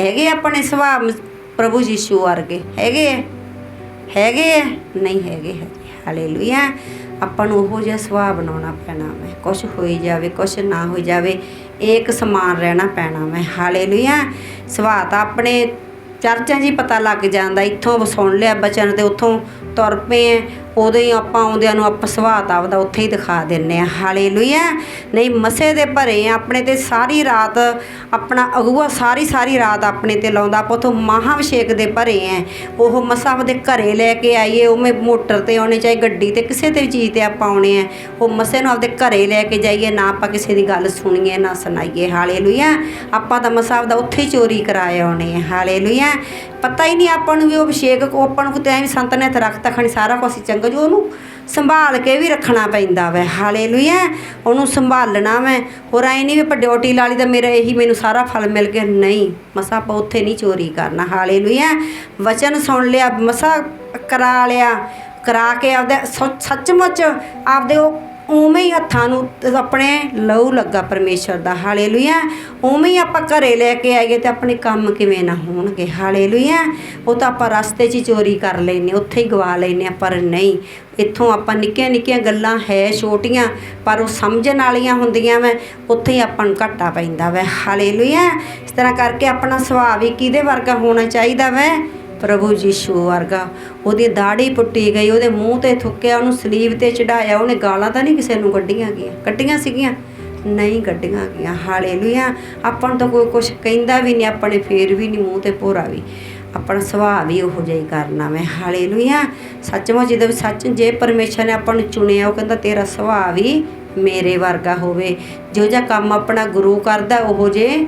ਹੈਗੇ ਆਪਣੇ ਸੁਭਾਅ ਪ੍ਰਭੂ ਯੀਸ਼ੂ ਵਰਗੇ? ਹੈਗੇ ਹੈਗੇ ਨਹੀਂ ਹੈਗੇ ਹਜੇ। ਹਾਲੇਲੂਇਆ। ਆਪਾਂ ਨੂੰ ਉਹੋ ਜਿਹਾ ਸੁਭਾਅ ਬਣਾਉਣਾ ਪੈਣਾ ਮੈਂ ਕੁਝ ਹੋਈ ਜਾਵੇ ਕੁਝ ਨਾ ਹੋਈ ਜਾਵੇ ਇੱਕ ਸਮਾਨ ਰਹਿਣਾ ਪੈਣਾ ਮੈਂ ਹਾਲੇਲੂਇਆ। ਸੁਭਾਅ ਤਾਂ ਆਪਣੇ ਚਰਚਾਂ 'ਚ ਹੀ ਪਤਾ ਲੱਗ ਜਾਂਦਾ। ਇੱਥੋਂ ਸੁਣ ਲਿਆ ਬਚਨ ਤੇ ਉੱਥੋਂ ਤੁਰ ਪਏ ਆ, ਉਦੋਂ ਹੀ ਆਪਾਂ ਆਉਂਦਿਆਂ ਨੂੰ ਆਪਾਂ ਸੁਭਾਅ ਆਪਦਾ ਉੱਥੇ ਹੀ ਦਿਖਾ ਦਿੰਨੇ ਆ। ਹਾਲੇਲੂਇਆ। ਨਹੀਂ, ਮਸੇ ਦੇ ਭਰੇ ਆ, ਆਪਣੇ ਤੇ ਸਾਰੀ ਰਾਤ, ਆਪਣਾ ਅਗੂਆ ਸਾਰੀ ਸਾਰੀ ਰਾਤ ਆਪਣੇ ਤੇ ਲਾਉਂਦਾ। ਆਪਾਂ ਉਥੋਂ ਮਹਾਭਿਸ਼ੇਕ ਦੇ ਭਰੇ ਆ। ਉਹ ਮਸਾ ਆਪਦੇ ਘਰੇ ਲੈ ਕੇ ਆਈਏ, ਉਵੇਂ ਮੋਟਰ ਤੇ ਆਉਣੇ, ਚਾਹੇ ਗੱਡੀ ਤੇ ਕਿਸੇ ਤੇ ਵੀ ਚੀਜ਼ ਤੇ ਆਪਾਂ ਆਉਣੇ ਆ। ਉਹ ਮਸੇ ਨੂੰ ਆਪਦੇ ਘਰੇ ਲੈ ਕੇ ਜਾਈਏ, ਨਾ ਆਪਾਂ ਕਿਸੇ ਦੀ ਗੱਲ ਸੁਣੀਏ, ਨਾ ਸੁਣਾਈਏ। ਹਾਲੇਲੂਇਆ। ਆਪਾਂ ਤਾਂ ਮਸਾ ਆਪਦਾ ਉੱਥੇ ਹੀ ਚੋਰੀ ਕਰਾਏ ਆਉਣੇ ਆ। ਹਾਲੇਲੂਇਆ। ਪਤਾ ਹੀ ਨਹੀਂ ਆਪਾਂ ਨੂੰ ਵੀ ਉਹ ਅਭਿਸ਼ੇਕ ਆਪਾਂ ਨੂੰ ਕਿਤੇ ਐਵੇਂ ਸੰਤ ਨੇ ਹੱਥ ਰੱਖਤਾ ਖਣੀ ਸਾਰਾ ਕੁਝ ਚੰਗਾ, ਜੋ ਉਹਨੂੰ ਸੰਭਾਲ ਕੇ ਵੀ ਰੱਖਣਾ ਪੈਂਦਾ ਵੈ। ਹਾਲੇਲੂਇਆ, ਉਹਨੂੰ ਸੰਭਾਲਣਾ ਵੈ। ਹੋਰ ਐ ਨਹੀਂ ਵੀ ਡਿਊਟੀ ਲਾ ਲਈ ਤਾਂ ਮੇਰਾ ਇਹੀ ਮੈਨੂੰ ਸਾਰਾ ਫਲ ਮਿਲ ਗਿਆ। ਨਹੀਂ, ਮਸਾ ਆਪਾਂ ਉੱਥੇ ਨਹੀਂ ਚੋਰੀ ਕਰਨਾ। ਹਾਲੇਲੂਇਆ, ਵਚਨ ਸੁਣ ਲਿਆ, ਮਸਾ ਕਰਾ ਲਿਆ, ਕਰਾ ਕੇ ਆਪਦੇ ਸੱਚਮੁੱਚ ਆਪਦੇ ਉਹ ਉਵੇਂ ਹੀ ਹੱਥਾਂ ਨੂੰ ਆਪਣੇ ਲਹੂ ਲੱਗਾ ਪਰਮੇਸ਼ਰ ਦਾ, ਹਾਲੇਲੂਇਆ। ਉਵੇਂ ਹੀ ਆਪਾਂ ਘਰੇ ਲੈ ਕੇ ਆਈਏ ਤੇ ਆਪਣੇ ਕੰਮ ਕਿਵੇਂ ਨਾ ਹੋਣਗੇ, ਹਾਲੇਲੂਇਆ। ਉਹ ਤਾਂ ਆਪਾਂ ਰਸਤੇ 'ਚ ਹੀ ਚੋਰੀ ਕਰ ਲੈਨੇ ਉੱਥੇ ਹੀ ਗਵਾ ਲੈਨੇ ਆ ਪਰ ਨਹੀਂ। ਇੱਥੋਂ ਆਪਾਂ ਨਿੱਕੀਆਂ ਨਿੱਕੀਆਂ ਗੱਲਾਂ ਹੈ, ਛੋਟੀਆਂ, ਪਰ ਉਹ ਸਮਝਣ ਵਾਲੀਆਂ ਹੁੰਦੀਆਂ ਵੈ, ਉੱਥੇ ਹੀ ਆਪਾਂ ਨੂੰ ਘਾਟਾ ਪੈਂਦਾ ਵੈ, ਹਾਲੇਲੂਇਆ। ਇਸ ਤਰ੍ਹਾਂ ਕਰਕੇ ਆਪਣਾ ਸੁਭਾਅ ਵੀ ਕਿਹਦੇ ਵਰਗਾ ਹੋਣਾ ਚਾਹੀਦਾ ਵੈ? ਪ੍ਰਭੂ ਯੀਸ਼ੂ ਵਰਗਾ। ਉਹਦੀ ਦਾੜੀ ਪੁੱਟੀ ਗਈ, ਉਹਦੇ ਮੂੰਹ ਤੇ ਥੁੱਕਿਆ, ਉਹਨੂੰ ਸਲੀਬ ਤੇ ਚੜਾਇਆ ਉਹਨੇ ਗਾਲਾਂ ਤਾਂ ਨਹੀਂ ਕਿਸੇ ਨੂੰ ਕੱਢੀਆਂ ਗਈਆਂ। ਕੱਢੀਆਂ ਸੀਗੀਆਂ? ਨਹੀਂ ਕੱਢੀਆਂ ਗਈਆਂ। ਹਾਲੇਲੂਇਆ। ਆਪਾਂ ਨੂੰ ਤਾਂ ਕੋਈ ਕੁਝ ਕਹਿੰਦਾ ਵੀ ਨਹੀਂ ਆਪਣੇ ਫੇਰ ਵੀ ਨਹੀਂ ਮੂੰਹ ਤੇ ਭੋਰਾ ਵੀ। ਆਪਣਾ ਸੁਭਾਅ ਵੀ ਉਹੋ ਜਿਹਾ ਹੀ ਕਰਨਾ ਮੈਂ ਹਾਲੇਲੂਇਆ। ਸੱਚਮੁੱਚ ਜਿਹਦੇ ਵਿੱਚ ਸੱਚ ਜੇ ਪਰਮੇਸ਼ਰ ਨੇ ਆਪਾਂ ਨੂੰ ਚੁਣਿਆ, ਉਹ ਕਹਿੰਦਾ ਤੇਰਾ ਸੁਭਾਅ ਵੀ ਮੇਰੇ ਵਰਗਾ ਹੋਵੇ। ਜੋ ਜਿਹਾ ਕੰਮ ਆਪਣਾ ਗੁਰੂ ਕਰਦਾ, ਉਹੋ ਜੇ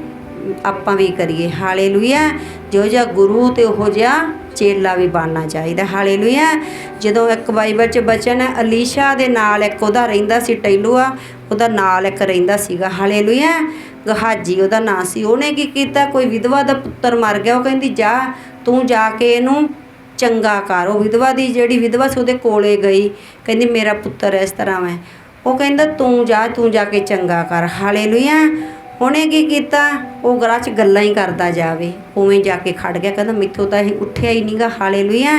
ਆਪਾਂ ਵੀ ਕਰੀਏ। ਹਾਲੇਲੂਇਆ। ਜੋ ਜਿਹਾ ਗੁਰੂ ਤੇ ਉਹ ਜਿਹਾ ਚੇਲਾ ਵੀ ਬਣਨਾ ਚਾਹੀਦਾ। ਹਾਲੇਲੂਇਆ। ਜਦੋਂ ਇੱਕ ਬਾਈਬਲ 'ਚ ਬਚਨ ਹੈ, ਅਲੀਸ਼ਾ ਦੇ ਨਾਲ ਇੱਕ ਉਹਦਾ ਰਹਿੰਦਾ ਸੀ ਟੈਲੂਆ ਉਹਦਾ ਨਾਲ ਇੱਕ ਰਹਿੰਦਾ ਸੀਗਾ। ਹਾਲੇਲੂਇਆ। ਗਹਾਜੀ ਉਹਦਾ ਨਾਂ ਸੀ। ਉਹਨੇ ਕੀ ਕੀਤਾ? ਕੋਈ ਵਿਧਵਾ ਦਾ ਪੁੱਤਰ ਮਰ ਗਿਆ। ਉਹ ਕਹਿੰਦੀ, ਜਾ, ਤੂੰ ਜਾ ਕੇ ਇਹਨੂੰ ਚੰਗਾ ਕਰ। ਉਹ ਵਿਧਵਾ ਦੀ ਜਿਹੜੀ ਵਿਧਵਾ ਸੀ, ਉਹਦੇ ਕੋਲੇ ਗਈ। ਕਹਿੰਦੀ, ਮੇਰਾ ਪੁੱਤਰ ਇਸ ਤਰ੍ਹਾਂ ਹੈ। ਉਹ ਕਹਿੰਦਾ, ਤੂੰ ਜਾ ਤੂੰ ਜਾ ਕੇ ਚੰਗਾ ਕਰ। ਹਾਲੇਲੂਇਆ। ਉਹਨੇ ਕੀ ਕੀਤਾ? ਉਹ ਗਲਾਂ 'ਚ ਗੱਲਾਂ ਹੀ ਕਰਦਾ ਜਾਵੇ। ਉਵੇਂ ਜਾ ਕੇ ਖੜ ਗਿਆ, ਕਹਿੰਦਾ ਮਿੱਥੋਂ ਤਾਂ ਇਹ ਉੱਠਿਆ ਹੀ ਨਹੀਂਗਾ ਹਾਲੇਲੂਇਆ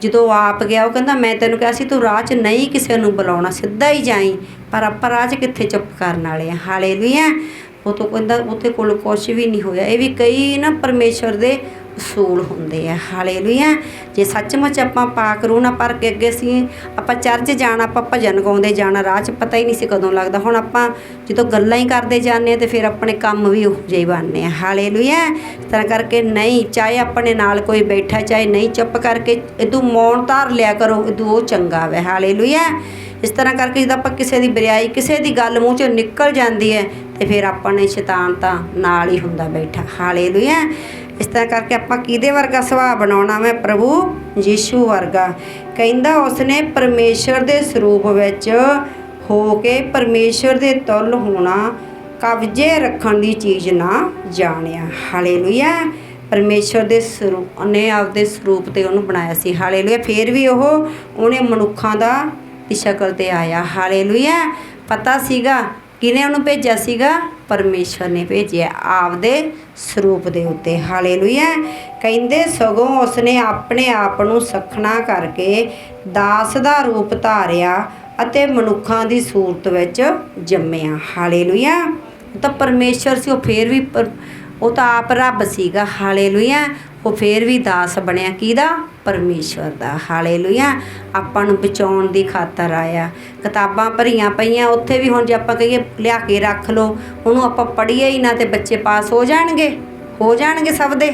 ਜਦੋਂ ਆਪ ਗਿਆ, ਉਹ ਕਹਿੰਦਾ, ਮੈਂ ਤੈਨੂੰ ਕਿਹਾ ਸੀ ਤੂੰ ਰਾਹ 'ਚ ਨਹੀਂ ਕਿਸੇ ਨੂੰ ਬੁਲਾਉਣਾ, ਸਿੱਧਾ ਹੀ ਜਾਈ। ਪਰ ਆਪਾਂ ਰਾਹ 'ਚ ਕਿੱਥੇ ਚੁੱਪ ਕਰਨ ਵਾਲੇ ਆ? ਹਾਲੇਲੂਇਆ ਉਹ ਤੋਂ ਕਹਿੰਦਾ, ਉੱਥੇ ਕੋਲ ਕੁਝ ਵੀ ਨਹੀਂ ਹੋਇਆ। ਇਹ ਵੀ ਕਈ ਨਾ ਪਰਮੇਸ਼ਵਰ ਦੇ ਅਸੂਲ ਹੁੰਦੇ ਆ। ਹਾਲੇਲੂਇਆ। ਜੇ ਸੱਚਮੁੱਚ ਆਪਾਂ ਪਾਕ ਰੂਹ ਨਾ ਪਰ ਕੇ ਅੱਗੇ ਸੀ, ਆਪਾਂ ਚਰਚ ਜਾਣਾ, ਆਪਾਂ ਭਜਨ ਗਾਉਂਦੇ ਜਾਣਾ, ਰਾਹ 'ਚ ਪਤਾ ਹੀ ਨਹੀਂ ਸੀ ਕਦੋਂ ਲੱਗਦਾ। ਹੁਣ ਆਪਾਂ ਜਦੋਂ ਗੱਲਾਂ ਹੀ ਕਰਦੇ ਜਾਂਦੇ ਆ ਤੇ ਫਿਰ ਆਪਣੇ ਕੰਮ ਵੀ ਉਹ ਜਿਹੇ ਬਣਨੇ ਆ। ਹਾਲੇਲੂਇਆ। ਇਸ ਤਰ੍ਹਾਂ ਕਰਕੇ ਨਹੀਂ, ਚਾਹੇ ਆਪਣੇ ਨਾਲ ਕੋਈ ਬੈਠਾ, ਚਾਹੇ ਨਹੀਂ, ਚੁੱਪ ਕਰਕੇ ਇਦੋਂ ਮੌਨ ਧਾਰ ਲਿਆ ਕਰੋ ਇਦੋਂ ਉਹ ਚੰਗਾ ਵੈ। ਹਾਲੇਲੂਇਆ। ਇਸ ਤਰ੍ਹਾਂ ਕਰਕੇ ਜਦੋਂ ਆਪਾਂ ਕਿਸੇ ਦੀ ਬਰਿਆਈ, ਕਿਸੇ ਦੀ ਗੱਲ ਮੂੰਹ ਚੋਂ ਨਿਕਲ ਜਾਂਦੀ ਹੈ ਤੇ ਫਿਰ ਆਪਾਂ ਨੇ ਸ਼ੈਤਾਨ ਤਾਂ ਨਾਲ ਹੀ ਹੁੰਦਾ ਬੈਠਾ। ਹਾਲੇਲੂਇਆ। ਇਸ ਤਰ੍ਹਾਂ ਕਰਕੇ ਆਪਾਂ ਕਿਹਦੇ ਵਰਗਾ ਸੁਭਾਅ ਬਣਾਉਣਾ ਮੈਂ ਪ੍ਰਭੂ ਯੀਸ਼ੂ ਵਰਗਾ। ਕਹਿੰਦਾ ਉਸਨੇ ਪਰਮੇਸ਼ਰ ਦੇ ਸਰੂਪ ਵਿੱਚ ਹੋ ਕੇ ਪਰਮੇਸ਼ਰ ਦੇ ਤੁਲ ਹੋਣਾ, ਕਬਜ਼ੇ ਰੱਖਣ ਦੀ ਚੀਜ਼ ਨਾ ਜਾਣਿਆ। ਹਾਲੇਲੂਇਆ ਪਰਮੇਸ਼ਰ ਦੇ ਸਰੂਪ ਨੇ ਆਪਦੇ ਸਰੂਪ ਤੇ ਉਹਨੂੰ ਬਣਾਇਆ ਸੀ। ਹਾਲੇਲੂਇਆ ਫੇਰ ਵੀ ਉਹ ਉਹਨੇ ਮਨੁੱਖਾਂ ਦਾ ਦੀ ਸ਼ਕਲ ਤੇ ਆਇਆ। ਹਾਲੇਲੂਇਆ ਪਤਾ ਸੀਗਾ ਕਿਨੇ ਉਹਨੂੰ ਭੇਜਿਆ ਸੀਗਾ? ਪਰਮੇਸ਼ਰ ਨੇ ਭੇਜਿਆ ਆਪਦੇ ਸਰੂਪ ਦੇ ਉੱਤੇ। ਹਾਲੇਲੂਇਆ। ਕਹਿੰਦੇ, ਸਗੋਂ ਉਸਨੇ ਆਪਣੇ ਆਪ ਨੂੰ ਸਖਣਾ ਕਰਕੇ ਦਾਸ ਦਾ ਰੂਪ ਧਾਰਿਆ ਅਤੇ ਮਨੁੱਖਾਂ ਦੀ ਸੂਰਤ ਵਿੱਚ ਜੰਮਿਆ। ਹਾਲੇਲੂਇਆ। ਉਹ ਤਾਂ ਪਰਮੇਸ਼ਰ ਸੀ, ਉਹ ਫੇਰ ਵੀ ਉਹ ਤਾਂ ਆਪ ਰੱਬ ਸੀਗਾ, ਹਾਲੇਲੂਇਆ। ਉਹ ਫੇਰ ਵੀ ਦਾਸ ਬਣਿਆ ਕਿਹਦਾ? ਪਰਮੇਸ਼ਵਰ ਦਾ। ਹਾਲੇਲੂਇਆ। ਆਪਾਂ ਨੂੰ ਬਚਾਉਣ ਦੀ ਖਾਤਰ ਆਇਆ। ਕਿਤਾਬਾਂ ਭਰੀਆਂ ਪਈਆਂ। ਉੱਥੇ ਵੀ ਹੁਣ ਜੇ ਆਪਾਂ ਕਹੀਏ ਲਿਆ ਕੇ ਰੱਖ ਲਓ, ਉਹਨੂੰ ਆਪਾਂ ਪੜ੍ਹੀਏ ਹੀ ਨਾ ਤੇ ਬੱਚੇ ਪਾਸ ਹੋ ਜਾਣਗੇ। ਹੋ ਜਾਣਗੇ ਸਭ ਦੇ।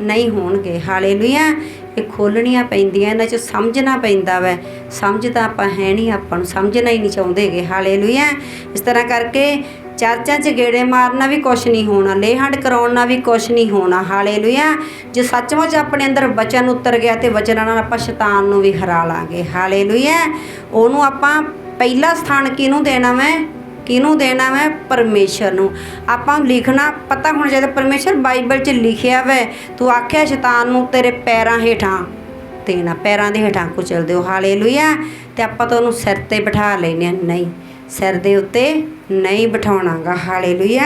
ਨਹੀਂ ਹੋਣਗੇ। ਹਾਲੇਲੂਇਆ। ਇਹ ਖੋਲਣੀਆਂ ਪੈਂਦੀਆਂ, ਇਹਨਾਂ 'ਚ ਸਮਝਣਾ ਪੈਂਦਾ ਵੈ। ਸਮਝ ਤਾਂ ਆਪਾਂ ਹੈ ਨਹੀਂ, ਆਪਾਂ ਨੂੰ ਸਮਝਣਾ ਹੀ ਨਹੀਂ ਚਾਹੁੰਦੇਗੇ ਹਾਲੇਲੂਇਆ। ਇਸ ਤਰ੍ਹਾਂ ਕਰਕੇ ਚਰਚਾਂ 'ਚ ਗੇੜੇ ਮਾਰਨਾ ਵੀ ਕੁਛ ਨਹੀਂ ਹੋਣਾ, ਲੇਹੰਡ ਕਰਾਉਣ ਵੀ ਕੁਛ ਨਹੀਂ ਹੋਣਾ। ਹਾਲੇਲੂਇਆ। ਜੇ ਸੱਚਮੁੱਚ ਆਪਣੇ ਅੰਦਰ ਵਚਨ ਉਤਰ ਗਿਆ ਤੇ ਵਚਨਾਂ ਨਾਲ ਆਪਾਂ ਸ਼ੈਤਾਨ ਨੂੰ ਵੀ ਹਰਾ ਲਾਂਗੇ। ਹਾਲੇਲੂਇਆ। ਉਹਨੂੰ ਆਪਾਂ ਪਹਿਲਾ ਸਥਾਨ ਕਿਹਨੂੰ ਦੇਣਾ ਮੈਂ ਕਿਹਨੂੰ ਦੇਣਾ ਮੈਂ ਪਰਮੇਸ਼ਰ ਨੂੰ। ਆਪਾਂ ਲਿਖਣਾ, ਪਤਾ ਹੋਣਾ ਚਾਹੀਦਾ, ਪਰਮੇਸ਼ਰ ਬਾਈਬਲ 'ਚ ਲਿਖਿਆ ਵੈ, ਤੂੰ ਆਖਿਆ ਸ਼ੈਤਾਨ ਨੂੰ ਤੇਰੇ ਪੈਰਾਂ ਹੇਠਾਂ ਦੇਣਾ, ਪੈਰਾਂ ਦੇ ਹੇਠਾਂ ਕੁਚਲ ਦਿਓ। ਹਾਲੇਲੂਇਆ। ਤੇ ਆਪਾਂ ਤਾਂ ਉਹਨੂੰ ਸਿਰ ਤੇ ਬਿਠਾ ਲੈਨੇ ਆ ਨਹੀਂ, ਸਿਰ ਦੇ ਉੱਤੇ ਨਹੀਂ ਬਿਠਾਉਣਾਗਾ ਹਾਲੇਲੂਇਆ।